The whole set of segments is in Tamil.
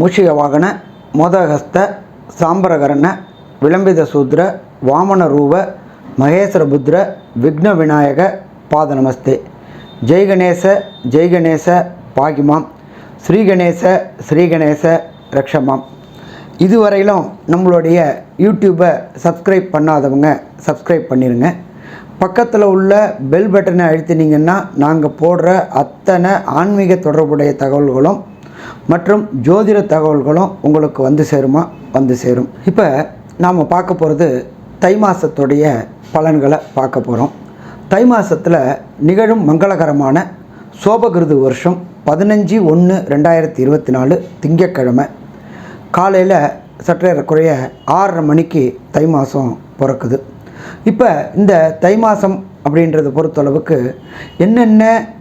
மூஷிக வாகன மோதகஸ்த சாம்பரகரண விளம்பித சூத்ர வாமன ரூப மகேஸ்வர புத்ர விக்ன விநாயக பாத நமஸ்தே. ஜெய்கணேச ஜெய்கணேச பாகிமாம். ஸ்ரீகணேச ஸ்ரீகணேச ரக்ஷமாம். இதுவரையிலும் நம்மளுடைய யூடியூப்பை சப்ஸ்கிரைப் பண்ணாதவங்க சப்ஸ்கிரைப் பண்ணிடுங்க பக்கத்தில் உள்ள பெல் பட்டனை அழுத்தினீங்கன்னா நாங்கள் போடுற அத்தனை ஆன்மீக தொடர்புடைய தகவல்களும் மற்றும் ஜோதிட தகவல்களும் உங்களுக்கு வந்து சேருமா? வந்து சேரும். இப்போ நாம் பார்க்க போகிறது தை மாதத்துடைய பலன்களை பார்க்க போகிறோம் தை மாதத்தில் நிகழும் மங்களகரமான சோபகிருது வருஷம் பதினஞ்சு ஒன்று ரெண்டாயிரத்தி இருபத்தி நாலு திங்கட்கிழமை. காலையில் சற்றேறக்குறைய ஆறரை மணிக்கு தை மாதம் பிறக்குது. இப்போ இந்த தை மாதம் அப்படின்றத பொறுத்தளவுக்கு என்னென்ன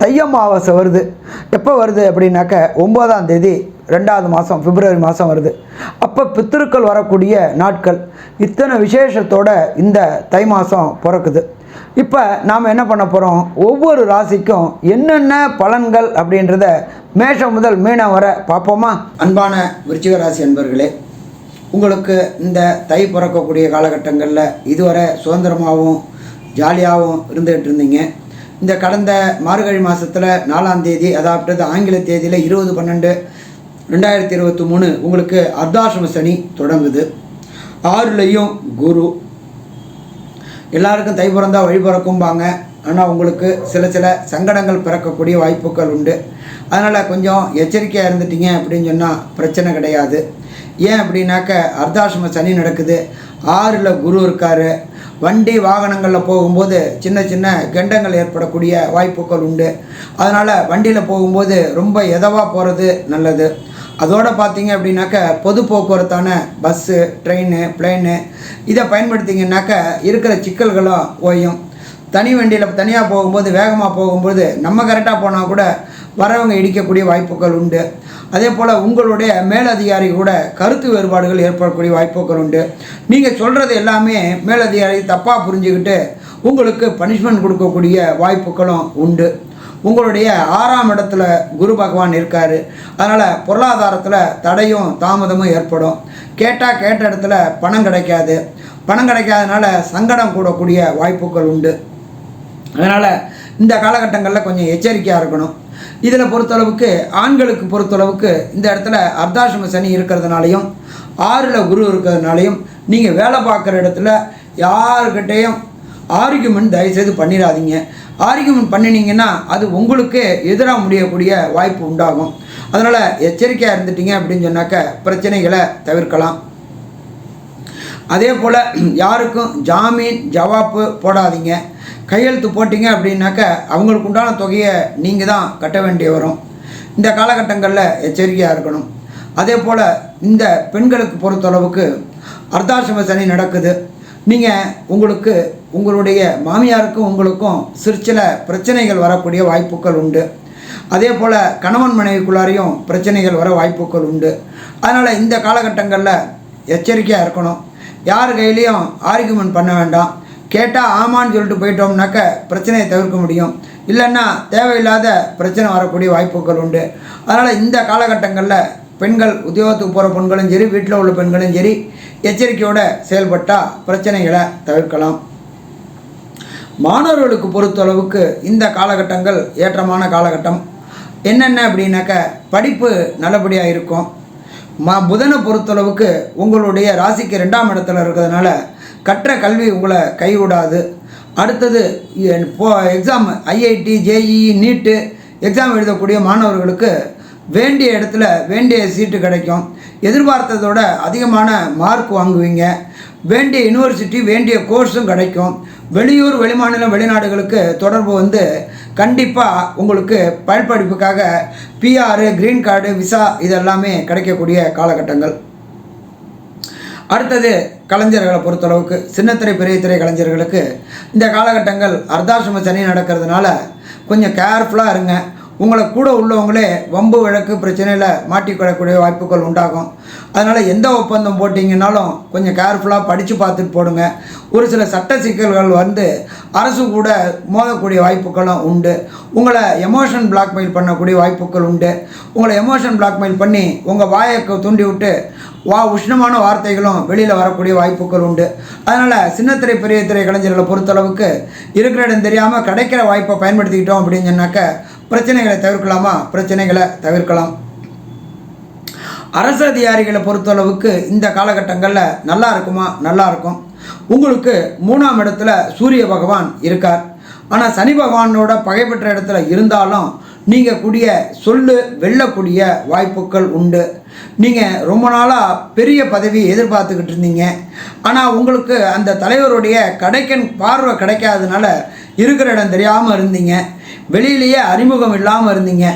தை அமாவாசை வருது. எப்போ வருது அப்படின்னாக்க ஒம்பதாம் தேதி ரெண்டாவது மாதம் பிப்ரவரி மாதம் வருது. அப்போ பித்திருக்கள் வரக்கூடிய நாட்கள். இத்தனை விசேஷத்தோட இந்த தை மாதம் பிறக்குது. இப்போ நாம் என்ன பண்ண போகிறோம் ஒவ்வொரு ராசிக்கும் என்னென்ன பலன்கள் அப்படின்றத மேஷம் முதல் மீனம் வர பார்ப்போமா? அன்பான விருச்சிக ராசி அன்பர்களே உங்களுக்கு இந்த தை பிறக்கக்கூடிய காலகட்டங்களில் இதுவரை சுதந்திரமாகவும் ஜாலியாகவும் இருந்துகிட்டு இருந்தீங்க. இந்த கடந்த மார்கழி மாதத்தில் நாலாம் தேதி அதாவது ஆங்கில தேதியில் இருபது பன்னெண்டு ரெண்டாயிரத்தி இருபத்தி மூணு உங்களுக்கு அர்த்தாசிரம சனி தொடங்குது. ஆறுலையும் குரு. எல்லாருக்கும் தை பிறந்தா வழி பிறக்கும்பாங்க. ஆனால் உங்களுக்கு சில சில சங்கடங்கள் பிறக்கக்கூடிய வாய்ப்புகள் உண்டு. அதனால் கொஞ்சம் எச்சரிக்கையாக இருந்துட்டீங்க அப்படின்னு சொன்னால் பிரச்சனை கிடையாது. ஏன் அப்படின்னாக்க அர்த்தாசிரம சனி நடக்குது. ஆறில் குரு இருக்கார். வண்டி வாகனங்களில் போகும்போது சின்ன சின்ன கெண்டங்கள் ஏற்படக்கூடிய வாய்ப்புகள் உண்டு. அதனால் வண்டியில் போகும்போது ரொம்ப எதவாக போகிறது நல்லது. அதோடு பார்த்தீங்க அப்படின்னாக்க பொது போக்குவரத்தான பஸ்ஸு ட்ரெயின் பிளேனு இதை பயன்படுத்திங்கன்னாக்க இருக்கிற சிக்கல்களும் ஓயும். தனி வண்டியில் தனியாக போகும்போது வேகமாக போகும்போது நம்ம கரெக்டாக போனால் கூட வரவங்க இடிக்கக்கூடிய வாய்ப்புகள் உண்டு. அதே போல் உங்களுடைய மேலதிகாரி கூட கருத்து வேறுபாடுகள் ஏற்படக்கூடிய வாய்ப்புகள் உண்டு. நீங்கள் சொல்கிறது எல்லாமே மேலதிகாரி தப்பாக புரிஞ்சுக்கிட்டு உங்களுக்கு பனிஷ்மெண்ட் கொடுக்கக்கூடிய வாய்ப்புகளும் உண்டு. உங்களுடைய ஆறாம் இடத்துல குரு பகவான் இருக்கார். அதனால் பொருளாதாரத்தில் தடையும் தாமதமும் ஏற்படும். கேட்டால் கேட்ட இடத்துல பணம் கிடைக்காது. பணம் கிடைக்காதனால சங்கடம் கூடக்கூடிய வாய்ப்புகள் உண்டு. அதனால் இந்த காலகட்டங்களில் கொஞ்சம் எச்சரிக்கையாக இருக்கணும். இதில் பொறுத்தளவுக்கு ஆண்களுக்கு பொறுத்தளவுக்கு இந்த இடத்துல அர்த்தாசிரம சனி இருக்கிறதுனாலையும் ஆறில் குரு இருக்கிறதுனாலையும் நீங்கள் வேலை பார்க்குற இடத்துல யாருக்கிட்டேயும் ஆர்கியூமெண்ட் தயவுசெய்து பண்ணிடாதீங்க. ஆர்கியூமெண்ட் பண்ணினீங்கன்னா அது உங்களுக்கு எதிராக முடியக்கூடிய வாய்ப்பு உண்டாகும். அதனால் எச்சரிக்கையாக இருந்துட்டீங்க அப்படின்னு சொன்னாக்க பிரச்சனைகளை தவிர்க்கலாம். அதே போல் யாருக்கும் ஜாமீன் ஜவாப்பு போடாதீங்க. கையெழுத்து போட்டிங்க அப்படின்னாக்க அவங்களுக்கு உண்டான தொகையை நீங்கள் தான் கட்ட வேண்டிய வரும். இந்த காலகட்டங்களில் எச்சரிக்கையாக இருக்கணும். அதே போல் இந்த பெண்களுக்கு பொறுத்தளவுக்கு அர்த்தாசிரம சனி நடக்குது. நீங்கள் உங்களுக்கு உங்களுடைய மாமியாருக்கும் உங்களுக்கும் சிறு சில பிரச்சனைகள் வரக்கூடிய வாய்ப்புகள் உண்டு. அதே போல் கணவன் மனைவிக்குள்ளாரையும் பிரச்சனைகள் வர வாய்ப்புகள் உண்டு. அதனால் இந்த காலகட்டங்களில் எச்சரிக்கையாக இருக்கணும். யார் கையிலையும் ஆர்கியூமெண்ட் பண்ண வேண்டாம். கேட்டால் ஆமான்னு சொல்லிட்டு போயிட்டோம்னாக்க பிரச்சனையை தவிர்க்க முடியும். இல்லைன்னா தேவையில்லாத பிரச்சனை வரக்கூடிய வாய்ப்புகள் உண்டு. அதனால் இந்த காலகட்டங்களில் பெண்கள் உத்தியோகத்துக்கு போகிற பெண்களும் சரி வீட்டில் உள்ள பெண்களும் சரி எச்சரிக்கையோடு செயல்பட்டால் பிரச்சனைகளை தவிர்க்கலாம். மாணவர்களுக்கு பொறுத்தளவுக்கு இந்த காலகட்டங்கள் ஏற்றமான காலகட்டம். என்னென்ன அப்படின்னாக்க படிப்பு நல்லபடியாக இருக்கும். மா புதனை பொறுத்தளவுக்கு உங்களுடைய ராசிக்கு ரெண்டாம் இடத்துல இருக்கிறதுனால கற்ற கல்வி உங்களை கைவிடாது. அடுத்தது இப்போ exam IIT JEE NEET exam எழுதக்கூடிய மாணவர்களுக்கு வேண்டிய இடத்துல வேண்டிய சீட்டு கிடைக்கும். எதிர்பார்த்ததோட அதிகமான மார்க் வாங்குவீங்க. வேண்டிய யூனிவர்சிட்டி வேண்டிய கோர்ஸும் கிடைக்கும். வெளியூர் வெளிமாநிலம் வெளிநாடுகளுக்கு தொடர்பு வந்து கண்டிப்பாக உங்களுக்கு பயன்படுப்புக்காக பிஆர் க்ரீன் கார்டு விசா இதெல்லாமே கிடைக்கக்கூடிய காலகட்டங்கள். அடுத்தது கலைஞர்களை பொறுத்தளவுக்கு சின்னத்திரை பெரிய திரை கலைஞர்களுக்கு இந்த காலகட்டங்கள் அர்த்தாசிரம சனி நடக்கிறதுனால கொஞ்சம் கேர்ஃபுல்லாக இருங்க. உங்களை கூட உள்ளவங்களே வம்பு வழக்கு பிரச்சனையில் மாட்டிக்கொள்ளக்கூடிய வாய்ப்புகள் உண்டாகும். அதனால் எந்த ஒப்பந்தம் போட்டிங்கன்னாலும் கொஞ்சம் கேர்ஃபுல்லாக படித்து பார்த்துட்டு போடுங்க. ஒரு சில சட்ட சிக்கல்கள் வந்து அரசு கூட மோதக்கூடிய வாய்ப்புகளும் உண்டு. உங்களை எமோஷன் பிளாக்மெயில் பண்ணக்கூடிய வாய்ப்புகள் உண்டு. உங்களை எமோஷன் பிளாக்மெயில் பண்ணி உங்கள் வாயை தூண்டி விட்டு வா உஷ்ணமான வார்த்தைகளும் வெளியில் வரக்கூடிய வாய்ப்புகள் உண்டு. அதனால் சின்னத்திரை பெரிய திரை கலைஞர்களை பொறுத்தளவுக்கு இருக்கிற இடம் தெரியாமல் கிடைக்கிற வாய்ப்பை பயன்படுத்திக்கிட்டோம் அப்படின்னு சொன்னாக்க பிரச்சனைகளை தவிர்க்கலாமா? பிரச்சனைகளை தவிர்க்கலாம். அரசு அதிகாரிகளை பொறுத்தளவுக்கு இந்த காலகட்டங்களில் நல்லா இருக்குமா? நல்லா இருக்கும். உங்களுக்கு மூணாம் இடத்துல சூரிய பகவான் இருக்கார். ஆனால் சனி பகவானோட பகைப்பற்ற இடத்துல இருந்தாலும் நீங்கள் கூடிய சொல்லு வெல்லக்கூடிய வாய்ப்புகள் உண்டு. நீங்கள் ரொம்ப நாளாக பெரிய பதவி எதிர்பார்த்துக்கிட்டு இருந்தீங்க. ஆனால் உங்களுக்கு அந்த தலைவருடைய கடைக்கன் பார்வை கிடைக்காதனால இருக்கிற இடம் தெரியாமல் இருந்தீங்க. வெளியிலேயே அறிமுகம் இல்லாமல் இருந்தீங்க.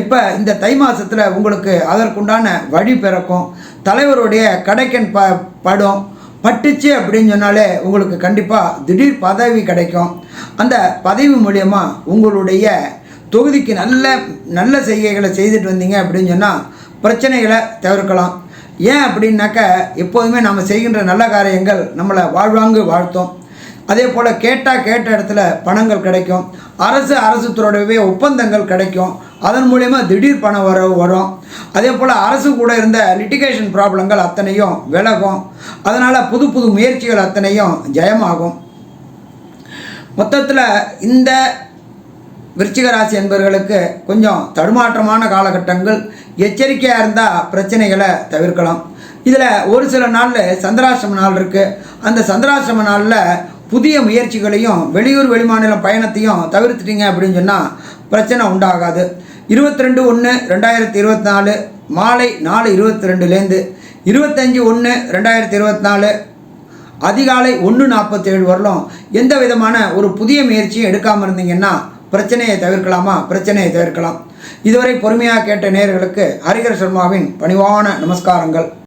இப்போ இந்த தை மாதத்தில் உங்களுக்கு அதற்குண்டான வழி பிறக்கும். தலைவருடைய கடைக்கன் ப படும். பட்டுச்சு அப்படின்னு சொன்னாலே உங்களுக்கு கண்டிப்பாக திடீர் பதவி கிடைக்கும். அந்த பதவி மூலயமா உங்களுடைய தொகுதிக்கு நல்ல நல்ல செய்கைகளை செய்துட்டு வந்தீங்க அப்படின்னு சொன்னால் பிரச்சனைகளை தவிர்க்கலாம். ஏன் அப்படின்னாக்க எப்போதுமே நம்ம செய்கின்ற நல்ல காரியங்கள் நம்மளை வாழ்வாங்கு வாழ்த்தும். அதே போல் கேட்டால் கேட்ட இடத்துல பணங்கள் கிடைக்கும். அரசு அரசு துறையுடைய ஒப்பந்தங்கள் கிடைக்கும். அதன் மூலயமா திடீர் பணம் வரவு வரும். அதே போல் அரசு கூட இருந்த லிட்டிகேஷன் ப்ராப்ளங்கள் அத்தனையும் விலகும். அதனால் புது புது முயற்சிகள் அத்தனையும் ஜெயமாகும். மொத்தத்தில் இந்த விருச்சிக ராசி என்பவர்களுக்கு கொஞ்சம் தடுமாற்றமான காலகட்டங்கள் எச்சரிக்கையாக இருந்தால் பிரச்சனைகளை தவிர்க்கலாம். இதில் ஒரு சில நாளில் சந்திராசிரம நாள் இருக்குது அந்த சந்திராசிரம நாளில் புதிய முயற்சிகளையும் வெளியூர் வெளிமாநிலம் பயணத்தையும் தவிர்த்துட்டீங்க அப்படின்னு சொன்னால் பிரச்சனை உண்டாகாது. இருபத்தி ரெண்டு ஒன்று ரெண்டாயிரத்தி இருபத்தி நாலு மாலை நாலு இருபத்தி ரெண்டுலேருந்து இருபத்தஞ்சி ஒன்று ரெண்டாயிரத்தி இருபத்தி நாலு அதிகாலை ஒன்று நாற்பத்தேழு வரலும் எந்த விதமான ஒரு புதிய முயற்சியும் எடுக்காமல் இருந்தீங்கன்னா பிரச்சனையை தவிர்க்கலாமா? பிரச்சனையை தவிர்க்கலாம். இதுவரை பொறுமையாக கேட்ட நேர்களுக்கு ஹரிகர் சர்மாவின் பணிவான நமஸ்காரங்கள்.